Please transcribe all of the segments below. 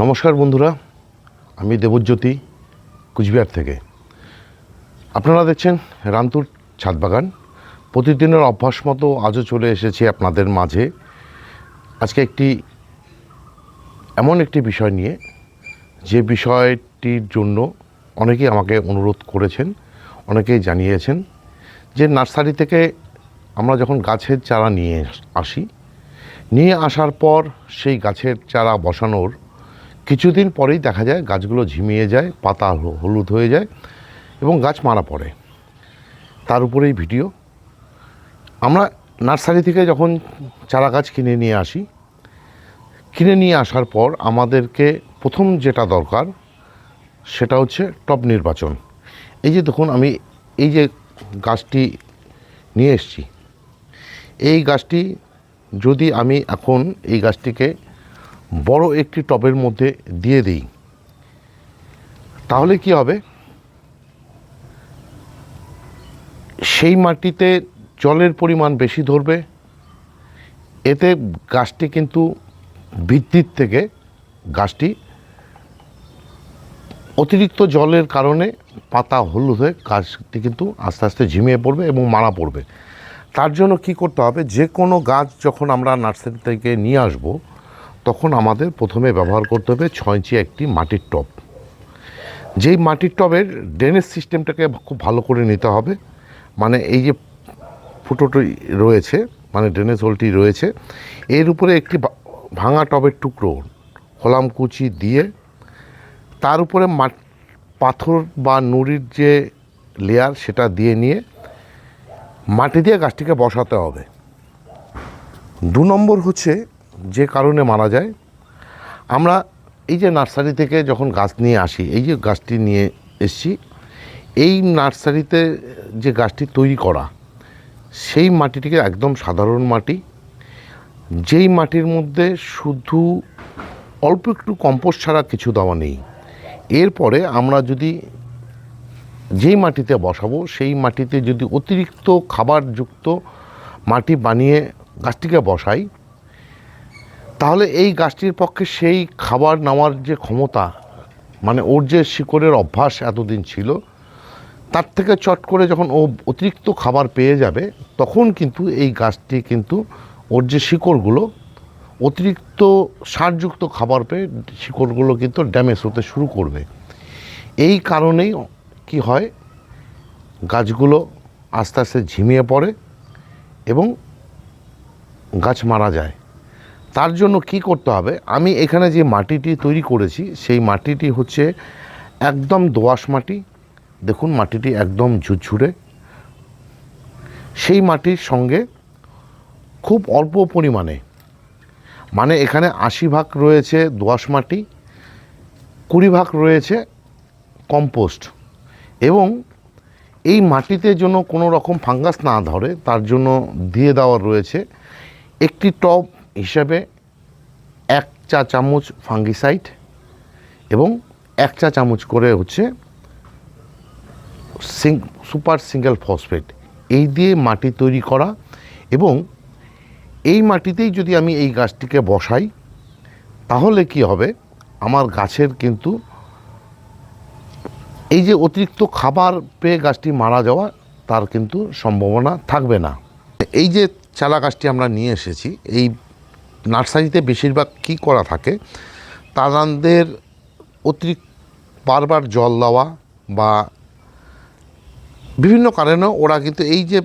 নমস্কার বন্ধুরা, আমি দেবজ্যোতি কুচবিহার থেকে। আপনারা দেখছেন রান্তুর ছাদ বাগান। প্রতিদিনের অভ্যাস মতো আজও চলে এসেছি আপনাদের মাঝে। আজকে একটি, এমন একটি বিষয় নিয়ে, যে বিষয়টির জন্য অনেকেই আমাকে অনুরোধ করেছেন, অনেকেই জানিয়েছেন যে নার্সারি থেকে আমরা যখন গাছের চারা নিয়ে আসি, নিয়ে আসার পর সেই গাছের চারা বসানোর কিছুদিন পরেই দেখা যায় গাছগুলো ঝিমিয়ে যায়, পাতা হলুদ হয়ে যায় এবং গাছ মারা পড়ে। তার উপরেই ভিডিও। আমরা নার্সারি থেকে যখন চারা গাছ কিনে নিয়ে আসি, কিনে নিয়ে আসার পর আমাদেরকে প্রথম যেটা দরকার সেটা হচ্ছে টপ নির্বাচন। এই যে দেখুন, আমি এই যে গাছটি নিয়ে এসেছি, এই গাছটি যদি আমি এখন এই গাছটিকে বড় একটি টবের মধ্যে দিয়ে দিই। তাহলে কি হবে? সেই মাটিতে জলের পরিমাণ বেশি ধরবে। এতে গাছটি কিন্তু বৃদ্ধির থেকে গাছটি অতিরিক্ত জলের কারণে পাতা হলুদ হয়ে গাছটি কিন্তু আস্তে আস্তে ঝিমিয়ে পড়বে এবং মারা পড়বে। তার জন্য কি করতে হবে? যে কোনো গাছ যখন আমরা নার্সারি থেকে নিয়ে আসব তখন আমাদের প্রথমে ব্যবহার করতে হবে ছয় ইঞ্চি একটি মাটির টব। যেই মাটির টবের ড্রেনেজ সিস্টেমটাকে খুব ভালো করে নিতে হবে মানে এই যে ফুটোটি রয়েছে মানে ড্রেনেজ হোলটি রয়েছে, এর উপরে একটি ভাঙা টবের টুকরো, হলাম কুচি দিয়ে, তার উপরে পাথর বা নুড়ির যে লেয়ার সেটা দিয়ে নিয়ে মাটি দিয়ে গাছটিকে বসাতে হবে। দু নম্বর হচ্ছে যে কারণে মারা যায়, আমরা এই যে নার্সারি থেকে যখন গাছ নিয়ে আসি, এই যে গাছটি নিয়ে এসছি, এই নার্সারিতে যে গাছটি তৈরি করা, সেই মাটিটিকে একদম সাধারণ মাটি। যেই মাটির মধ্যে শুধু অল্প একটু কম্পোস্ট ছাড়া কিছু দেওয়া নেই, এরপরে আমরা যদি যেই মাটিতে বসাবো, সেই মাটিতে যদি অতিরিক্ত খাবারযুক্ত মাটি বানিয়ে গাছটিকে বসাই তাহলে এই গাছটির পক্ষে সেই খাবার নেওয়ার যে ক্ষমতা মানে ওর যে শিকড়ের অভ্যাস এতদিন ছিল, তার থেকে চট করে যখন ও অতিরিক্ত খাবার পেয়ে যাবে, তখন কিন্তু এই গাছটি কিন্তু ওর যে শিকড়গুলো, অতিরিক্ত সারযুক্ত খাবার পেয়ে শিকড়গুলো কিন্তু ড্যামেজ হতে শুরু করবে। এই কারণেই কি হয়, গাছগুলো আস্তে আস্তে ঝিমিয়ে পড়ে এবং গাছ মারা যায়। তার জন্য কি করতে হবে? আমি এখানে যে মাটিটি তৈরি করেছি, সেই মাটিটি হচ্ছে একদম দোআঁশ মাটি। দেখুন, মাটিটি একদম ঝুরঝুরে। সেই মাটির সঙ্গে খুব অল্প পরিমাণে মানে এখানে আশি ভাগ রয়েছে দোআঁশ মাটি, কুড়ি ভাগ রয়েছে কম্পোস্ট। এবং এই মাটিতে যেন কোনো রকম ফাঙ্গাস না ধরে, তার জন্য দিয়ে দেওয়া রয়েছে একটি টব হিসাবে এক চা চামচ ফাঙ্গিসাইড এবং এক চা চামচ করে হচ্ছে সিং, সুপার সিঙ্গেল ফসফেট। এই দিয়ে মাটি তৈরি করা এবং এই মাটিতেই যদি আমি এই গাছটিকে বসাই, তাহলে কি হবে? আমার গাছের কিন্তু এই যে অতিরিক্ত খাবার পেয়ে গাছটি মারা যাওয়া, তার কিন্তু সম্ভাবনা থাকবে না। এই যে চালা গাছটি আমরা নিয়ে এসেছি, এই নার্সারিতে বেশিরভাগ কী করা থাকে? তাদের অতিরিক্ত বারবার জল দেওয়া বা বিভিন্ন কারণে ওরা কিন্তু এই যে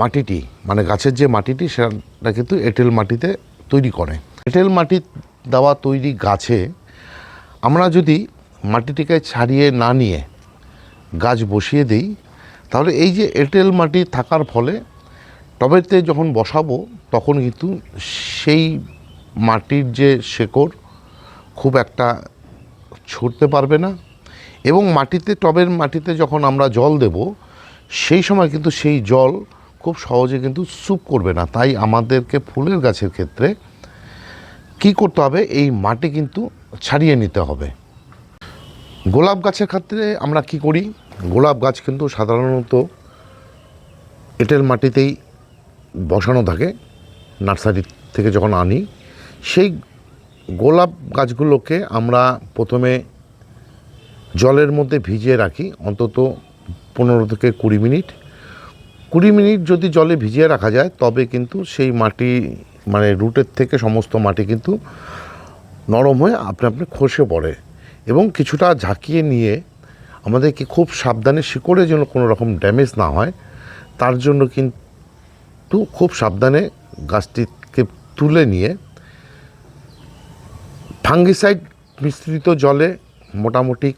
মাটিটি মানে গাছের যে মাটিটি, সেটা কিন্তু এঁটেল মাটিতে তৈরি করে। এঁটেল মাটি দেওয়া তৈরি গাছে আমরা যদি মাটিটিকে ছাড়িয়ে না নিয়ে গাছ বসিয়ে দিই, তাহলে এই যে এঁটেল মাটি থাকার ফলে টবেতে যখন বসাবো, তখন কিন্তু সেই মাটির যে শেকড় খুব একটা ছুটতে পারবে না এবং মাটিতে, টবের মাটিতে যখন আমরা জল দেব, সেই সময় কিন্তু সেই জল খুব সহজে কিন্তু স্যুপ করবে না। তাই আমাদেরকে ফুলের গাছের ক্ষেত্রে কি করতে হবে? এই মাটি কিন্তু ছাড়িয়ে নিতে হবে। গোলাপ গাছের ক্ষেত্রে আমরা কি করি? গোলাপ গাছ কিন্তু সাধারণত এঁটেল মাটিতেই বসানো থাকে নার্সারি থেকে যখন আনি, সেই গোলাপ গাছগুলোকে আমরা প্রথমে জলের মধ্যে ভিজিয়ে রাখি, অন্তত পনেরো থেকে কুড়ি মিনিট। কুড়ি মিনিট যদি জলে ভিজিয়ে রাখা যায়, তবে কিন্তু সেই মাটি মানে রুটের থেকে সমস্ত মাটি কিন্তু নরম হয়ে আপনি আপনি খসে পড়ে এবং কিছুটা ঝাঁকিয়ে নিয়ে আমাদেরকে খুব সাবধানে শিকড়ে যেন কোনো রকম ড্যামেজ না হয়, তার জন্য কিন্তু খুব সাবধানে গাছটিকে তুলে নিয়ে ফাঙ্গিসাইড মিশ্রিত জলে মোটামুটি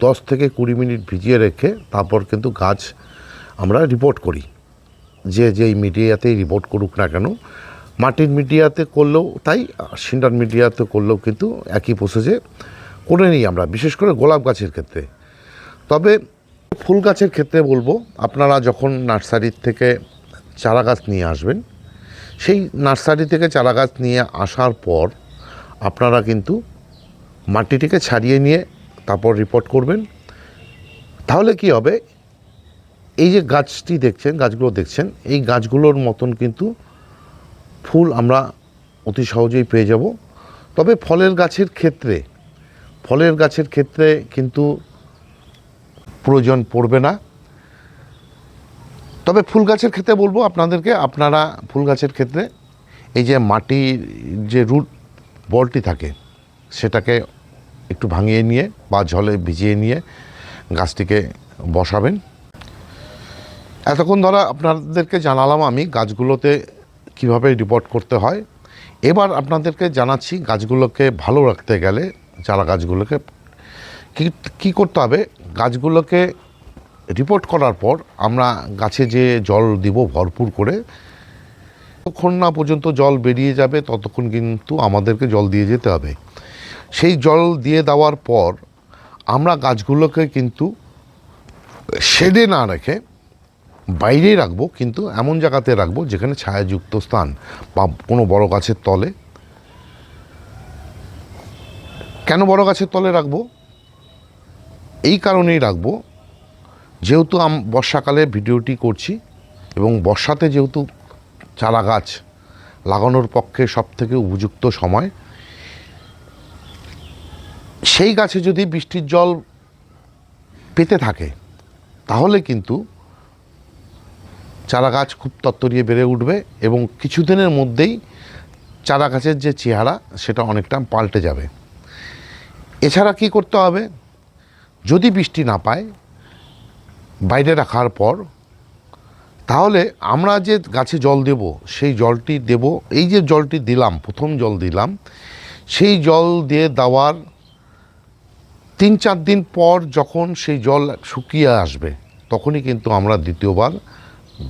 দশ থেকে কুড়ি মিনিট ভিজিয়ে রেখে তারপর কিন্তু গাছ আমরা রিপোর্ট করি। যে, যেই মিডিয়াতেই রিপোর্ট করুক না কেন, মাটির মিডিয়াতে করলেও তাই সিন্ডার মিডিয়াতে করলেও কিন্তু একই প্রসেসে করে নিই আমরা, বিশেষ করে গোলাপ গাছের ক্ষেত্রে। তবে ফুল গাছের ক্ষেত্রে বলব, আপনারা যখন নার্সারির থেকে চারা গাছ নিয়ে আসবেন। সেই নার্সারি থেকে চারা গাছ নিয়ে আসার পর আপনারা কিন্তু মাটিটিকে ছাড়িয়ে নিয়ে তারপর রিপোর্ট করবেন। তাহলে কি হবে? এই যে গাছটি দেখছেন, গাছগুলো দেখছেন, এই গাছগুলোর মতন কিন্তু ফুল আমরা অতি সহজেই পেয়ে যাব। তবে ফলের গাছের ক্ষেত্রে, ফলের গাছের ক্ষেত্রে কিন্তু প্রয়োজন পড়বে না। তবে ফুল গাছের ক্ষেত্রে বলব আপনাদেরকে, আপনারা ফুল গাছের ক্ষেত্রে এই যে মাটির যে রুট বলটি থাকে, সেটাকে একটু ভাঙিয়ে নিয়ে বা জলে ভিজিয়ে নিয়ে গাছটিকে বসাবেন। এতক্ষণ ধরা আপনাদেরকে জানালাম আমি গাছগুলোতে কীভাবে রিপোর্ট করতে হয়। এবার আপনাদেরকে জানাচ্ছি গাছগুলোকে ভালো রাখতে গেলে, চারা গাছগুলোকে কী কী করতে হবে? গাছগুলোকে রিপোর্ট করার পর আমরা গাছে যে জল দিব ভরপুর করে ততক্ষণ না পর্যন্ত জল বেরিয়ে যাবে ততক্ষণ কিন্তু আমাদেরকে জল দিয়ে যেতে হবে। সেই জল দিয়ে দেওয়ার পর আমরা গাছগুলোকে কিন্তু শেডে না রেখে বাইরে রাখব, কিন্তু এমন জায়গাতে রাখব যেখানে ছায়াযুক্ত স্থান বা কোনো বড় গাছের তলে। কেন বড় গাছের তলে রাখব? এই কারণেই রাখব যেহেতু আম বর্ষাকালে ভিডিওটি করছি এবং বর্ষাতে যেহেতু চারা গাছ লাগানোর পক্ষে সবথেকে উপযুক্ত সময়, সেই গাছে যদি বৃষ্টির জল পেতে থাকে, তাহলে কিন্তু চারা গাছ খুব তত্তরিয়ে বেড়ে উঠবে এবং কিছুদিনের মধ্যেই চারা গাছের যে চেহারা, সেটা অনেকটা পাল্টে যাবে। এছাড়া কি করতে হবে? যদি বৃষ্টি না পায় বাইরে রাখার পর, তাহলে আমরা যে গাছে জল দেব, সেই জলটি দেব, এই যে জলটি দিলাম, প্রথম জল দিলাম, সেই জল দিয়ে দেওয়ার তিন চার দিন পর যখন সেই জল শুকিয়ে আসবে, তখনই কিন্তু আমরা দ্বিতীয়বার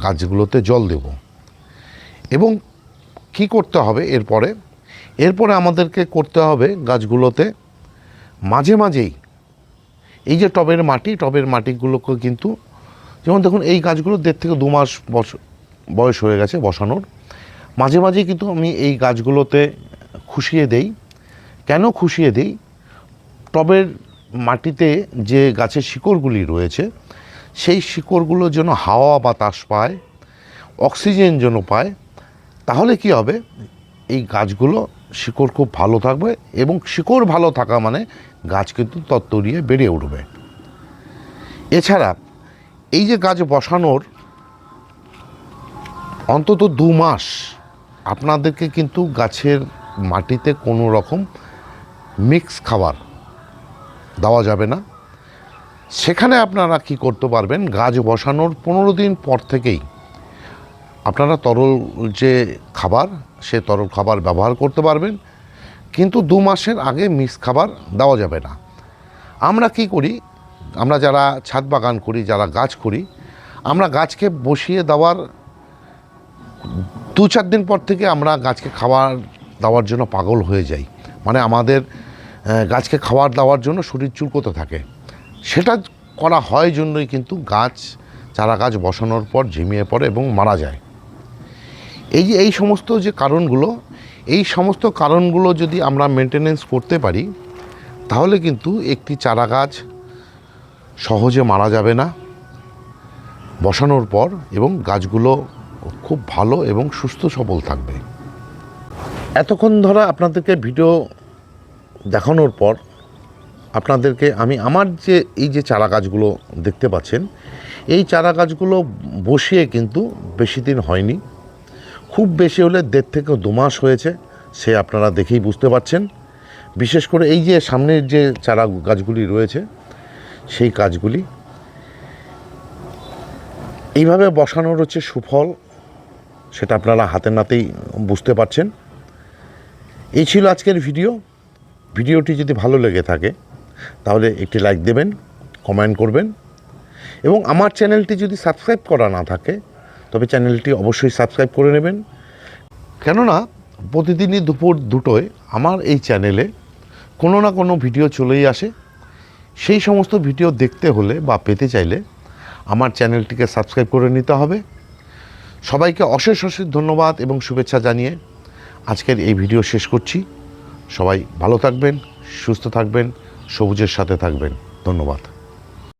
গাছগুলোতে জল দেব। এবং কি করতে হবে এরপরে? এরপরে আমাদেরকে করতে হবে গাছগুলোতে মাঝে মাঝেই এই যে টবের মাটি, টবের মাটিগুলোকে কিন্তু, যেমন দেখুন, এই গাছগুলো দেড় থেকে দু মাস বয়স হয়ে গেছে বসানোর। মাঝে মাঝে কিন্তু আমি এই গাছগুলোতে খুশিয়ে দেই। কেন খুশিয়ে দেই? টবের মাটিতে যে গাছের শিকড়গুলি রয়েছে, সেই শিকড়গুলো যেন হাওয়া বাতাস পায়, অক্সিজেন যেন পায়, তাহলে কি হবে? এই গাছগুলো শিকড় খুব ভালো থাকবে এবং শিকড় ভালো থাকা মানে গাছ কিন্তু তত্তরিয়ে বেড়ে উঠবে। এছাড়া এই যে গাছ বসানোর অন্তত দু মাস আপনাদেরকে কিন্তু গাছের মাটিতে কোনো রকম মিক্স খাবার দেওয়া যাবে না। সেখানে আপনারা কি করতে পারবেন, গাছ বসানোর পনেরো দিন পর থেকেই আপনারা তরল যে খাবার, সে তরল খাবার ব্যবহার করতে পারবেন, কিন্তু দু মাসের আগে মিক্স খাবার দেওয়া যাবে না। আমরা কি করি? আমরা যারা ছাদ বাগান করি, যারা গাছ করি, আমরা গাছকে বসিয়ে দেওয়ার দু চার দিন পর থেকে আমরা গাছকে খাবার দেওয়ার জন্য পাগল হয়ে যাই। মানে আমাদের গাছকে খাবার দেওয়ার জন্য শরীর চুলকোতে থাকে। সেটা করা হয় জন্যই কিন্তু গাছ, চারা গাছ বসানোর পর ঝিমিয়ে পড়ে এবং মারা যায়। এই যে, এই সমস্ত যে কারণগুলো, এই সমস্ত কারণগুলো যদি আমরা মেনটেনেন্স করতে পারি, তাহলে কিন্তু একটি চারা গাছ সহজে মারা যাবে না, বসানোর পর এবং গাছগুলো খুব ভালো এবং সুস্থ সবল থাকবে। এতক্ষণ ধরে আপনাদেরকে ভিডিও দেখানোর পর, আপনাদেরকে আমি আমার যে, এই যে চারা গাছগুলো দেখতে পাচ্ছেন, এই চারা গাছগুলো বসিয়ে কিন্তু বেশি দিন হয়নি। খুব বেশি হলে দেড় থেকে দু মাস হয়েছে, সে আপনারা দেখেই বুঝতে পারছেন। বিশেষ করে এই যে সামনের যে চারা গাছগুলি রয়েছে, সেই কাজগুলি এইভাবে বসানোর হচ্ছে সুফল, সেটা আপনারা হাতে নাতেই বুঝতে পারছেন। এই ছিল আজকের ভিডিও। ভিডিওটি যদি ভালো লেগে থাকে, তাহলে একটি লাইক দেবেন, কমেন্ট করবেন। এবং আমার চ্যানেলটি যদি সাবস্ক্রাইব করা না থাকে তবে চ্যানেলটি অবশ্যই সাবস্ক্রাইব করে নেবেন। কেননা, প্রতিদিনই দুপুর দুটোয় আমার এই চ্যানেলে কোনো না কোনো ভিডিও চলেই আসে। সেই সমস্ত ভিডিও দেখতে হলে বা পেতে চাইলে আমার চ্যানেলটিকে সাবস্ক্রাইব করে নিতে হবে। সবাইকে অশেষ অশেষ ধন্যবাদ এবং শুভেচ্ছা জানিয়ে আজকের এই ভিডিও শেষ করছি। সবাই ভালো থাকবেন, সুস্থ থাকবেন, সবুজের সাথে থাকবেন। ধন্যবাদ।